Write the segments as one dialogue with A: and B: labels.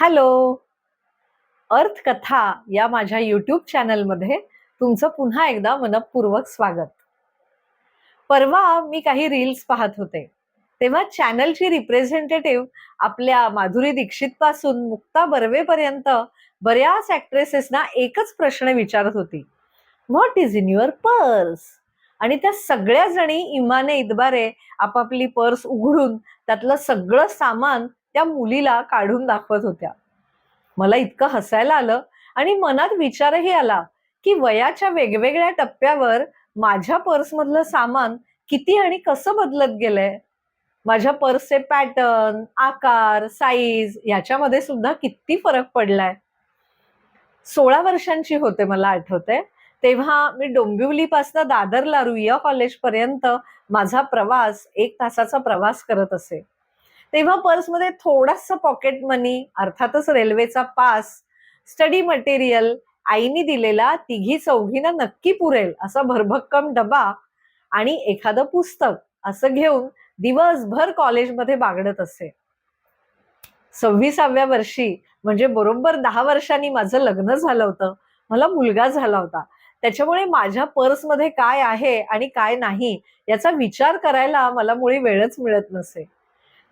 A: Hello. अर्थ कथा या माझ्या युट्यूब चॅनलमध्ये तुमचं पुन्हा एकदा मनपूर्वक स्वागत. परवा मी काही रील्स पाहत होते. तेव्हा चॅनलची रिप्रेझेंटेटिव्ह आपल्या माधुरी दीक्षित पासून मुक्ता बर्वेपर्यंत बऱ्याच ऍक्ट्रेसेसना एकच प्रश्न विचारत होती. What is in your purse आणि त्या सगळ्या जणी इमाने इतबारे आपापली पर्स उघडून त्यातलं सगळं सामान त्या मुलीला काढून दाखवत होत्या. मला इतकं हसायला आलं आणि मनात विचारही आला की वयाच्या वेगवेगळ्या टप्प्यावर माझ्या पर्समधलं सामान किती आणि कसं बदलत गेलंय? माझ्या पर्सचे पॅटर्न आकार साईज याच्यामध्ये सुद्धा किती फरक पडलाय? सोळा वर्षांची होते मला आठवते. तेव्हा मी डोंबिवलीपासून दादरला रुईया कॉलेजपर्यंत माझा प्रवास एक तासाचा प्रवास करत असे. तेव्हा पर्समध्ये थोडासा पॉकेट मनी अर्थातच रेल्वेचा पास स्टडी मटेरियल आईनी दिलेला तिघी चौघींना नक्की पुरेल असा भरभक्कम डबा आणि एखादं पुस्तक असं घेऊन दिवसभर कॉलेजमध्ये बागडत असे. सव्वीसाव्या वर्षी म्हणजे बरोबर दहा वर्षांनी माझं लग्न झालं होतं. मला मुलगा झाला होता. त्याच्यामुळे माझ्या पर्समध्ये काय आहे आणि काय नाही याचा विचार करायला मला मुळी वेळच मिळत नसे.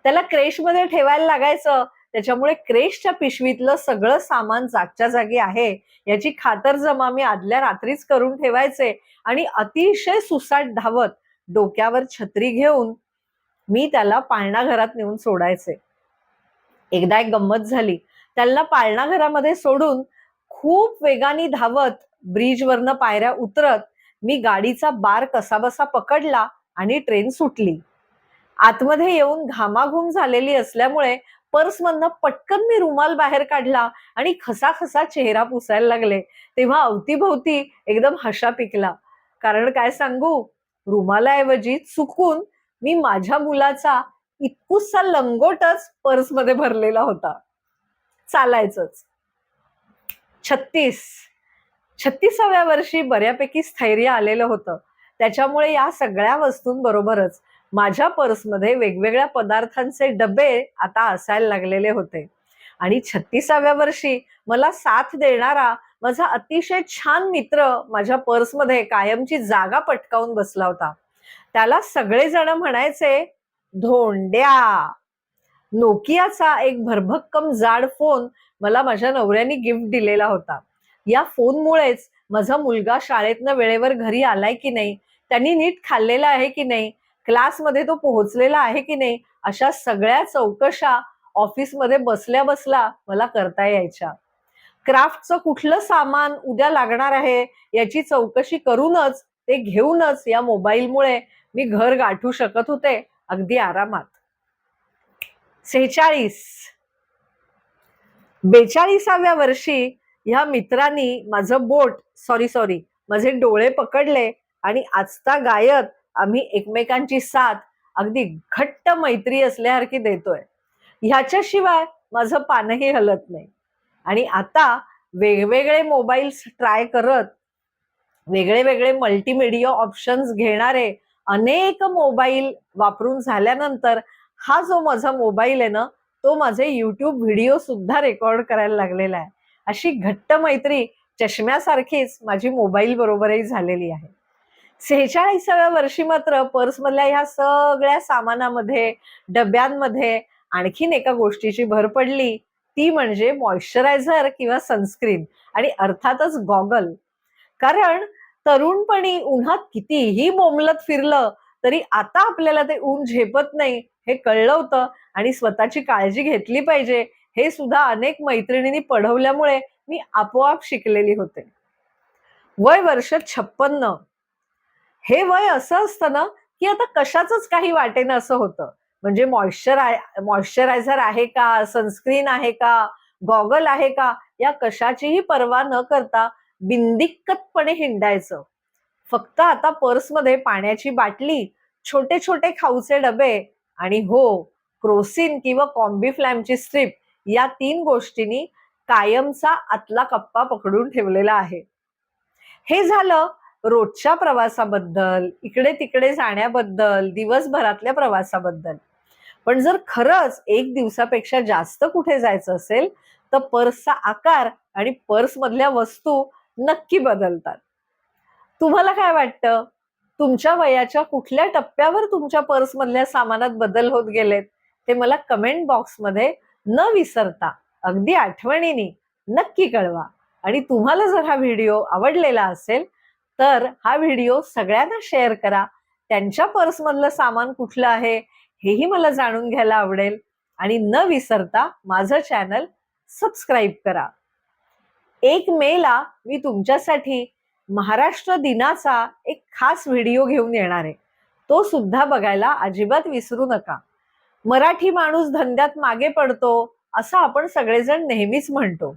A: त्याला क्रेशमध्ये ठेवायला लागायचं. त्याच्यामुळे क्रेशच्या पिशवीतलं सगळं सामान जागच्या जागी आहे. याची खातरजमा मी आदल्या रात्रीच करून ठेवायचे. आणि अतिशय सुसाट धावत डोक्यावर छत्री घेऊन मी त्याला पाळणा घरात नेऊन सोडायचे. एकदा एक गंमत झाली. त्यांना पाळणा घरामध्ये सोडून खूप वेगाने धावत ब्रिजवरनं पायऱ्या उतरत मी गाडीचा बार कसाबसा पकडला आणि ट्रेन सुटली. आतमध्ये येऊन घामाघूम झालेली असल्यामुळे पर्समधनं पटकन मी रुमाल बाहेर काढला आणि खसाखसा चेहरा पुसायला लागले. तेव्हा अवतीभोवती एकदम हशा पिकला. कारण काय सांगू? रुमालाऐवजी चुकून मी माझ्या मुलाचा इतकुसा लंगोटच पर्समध्ये भरलेला होता. चालायचंच. छत्तीस. छत्तीसाव्या वर्षी बऱ्यापैकी स्थैर्य आलेलं होतं. त्याच्यामुळे या सगळ्या वस्तूंबरोबरच माझ्या पर्समध्ये वेगवेगळ्या पदार्थांचे डबे आता असायला लागलेले होते. आणि छत्तीसाव्या वर्षी मला साथ देणारा माझा अतिशय छान मित्र माझ्या पर्समध्ये कायमची जागा पटकावून बसला होता. त्याला सगळेजण म्हणायचे धोंड्या. नोकियाचा एक भरभक्कम जाड फोन मला माझ्या नवऱ्याने गिफ्ट दिलेला होता. या फोनमुळेच माझा मुलगा शाळेतनं वेळेवर घरी आलाय की नाही? त्यांनी नीट खाल्लेला आहे की नाही? क्लासमध्ये तो पोहोचलेला आहे की नाही अशा सगळ्या चौकशा ऑफिसमध्ये बसल्या बसला मला करता यायच्या. क्राफ्टचं कुठलं सामान उद्या लागणार आहे याची चौकशी करूनच ते घेऊनच या मोबाईलमुळे मी घर गाठू शकत होते अगदी आरामात. सेहेचाळीस. बेचाळीसाव्या वर्षी ह्या मित्रांनी माझं बोट सॉरी सॉरी माझे डोळे पकडले आणि आजता गायत आम्ही एकमेकांची साथ अगदी घट्ट मैत्री असल्यासारखी देतोय. ह्याच्याशिवाय माझं पानही हलत नाही. आणि आता वेगवेगळे मोबाईल्स ट्राय करत वेगळे वेगळे मल्टीमिडिया ऑप्शन्स घेणारे अनेक मोबाईल वापरून झाल्यानंतर हा जो माझा मोबाईल आहे ना तो माझे युट्यूब व्हिडिओ सुद्धा रेकॉर्ड करायला लागलेला आहे. अशी घट्ट मैत्री चष्म्यासारखीच माझी मोबाईल बरोबरही झालेली आहे. सेहेचाळीसाव्या वर्षी मात्र पर्समधल्या ह्या सगळ्या सामानामध्ये डब्यांमध्ये आणखीन एका गोष्टीची भर पडली. ती म्हणजे मॉइश्चरायझर किंवा सनस्क्रीन आणि अर्थातच गॉगल. कारण तरुणपणी उन्हात कितीही बोंबलत फिरलं तरी आता आपल्याला ते ऊन झेपत नाही हे कळलं होतं आणि स्वतःची काळजी घेतली पाहिजे. हे सुद्धा अनेक मैत्रिणींनी पढवल्यामुळे मी आपोआप शिकलेली होते. वय वर्ष छप्पन्न. हे वय असं असतं ना की आता कशाच काही वाटेनं असं होतं. म्हणजे मॉइश्चर मॉइश्चरायझर आहे का? सनस्क्रीन आहे का? गॉगल आहे का? या कशाचीही पर्वा न करता बिंदिक्कतपणे हिंडायचं. फक्त आता पर्समध्ये पाण्याची बाटली छोटे छोटे खाऊचे डबे आणि हो क्रोसिन किंवा कॉम्बी फ्लॅमची स्ट्रीप या तीन गोष्टींनी कायमचा आतला कप्पा पकडून ठेवलेला आहे. हे झालं रोजच्या प्रवासाबद्दल इकडे तिकडे जाण्याबद्दल दिवसभरातल्या प्रवासाबद्दल. पण जर खरंच एक दिवसापेक्षा जास्त कुठे जायचं असेल तर पर्सचा आकार आणि पर्स मधल्या वस्तू नक्की बदलतात. तुम्हाला काय वाटतं? तुमच्या वयाच्या कुठल्या टप्प्यावर तुमच्या पर्स मधल्या सामानात बदल होत गेलेत? ते मला कमेंट बॉक्समध्ये न विसरता अगदी आठवणीने नक्की कळवा. आणि तुम्हाला जर हा व्हिडिओ आवडलेला असेल तर हा व्हिडिओ सगळ्यांना शेअर करा. त्यांच्या पर्समधलं सामान कुठलं आहे हेही मला जाणून घ्यायला आवडेल. आणि न विसरता माझं चॅनल सबस्क्राईब करा. एक मेला मी तुमच्यासाठी महाराष्ट्र दिनाचा एक खास व्हिडिओ घेऊन येणार आहे. तो सुद्धा बघायला अजिबात विसरू नका. मराठी माणूस धंद्यात मागे पडतो असं आपण सगळेजण नेहमीच म्हणतो.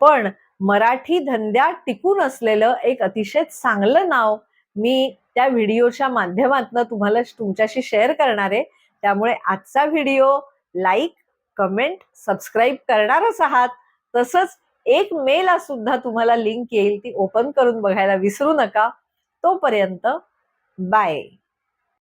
A: पण मराठी धंद्यात टिकून असलेलं एक अतिशय चांगलं नाव मी त्या व्हिडिओच्या माध्यमातून तुम्हाला तुमच्याशी शेअर करणार आहे. त्यामुळे आजचा व्हिडिओ लाईक कमेंट सबस्क्राईब करणारच आहात. तसंच एक मेला सुद्धा तुम्हाला लिंक येईल ती ओपन करून बघायला विसरू नका. तोपर्यंत बाय.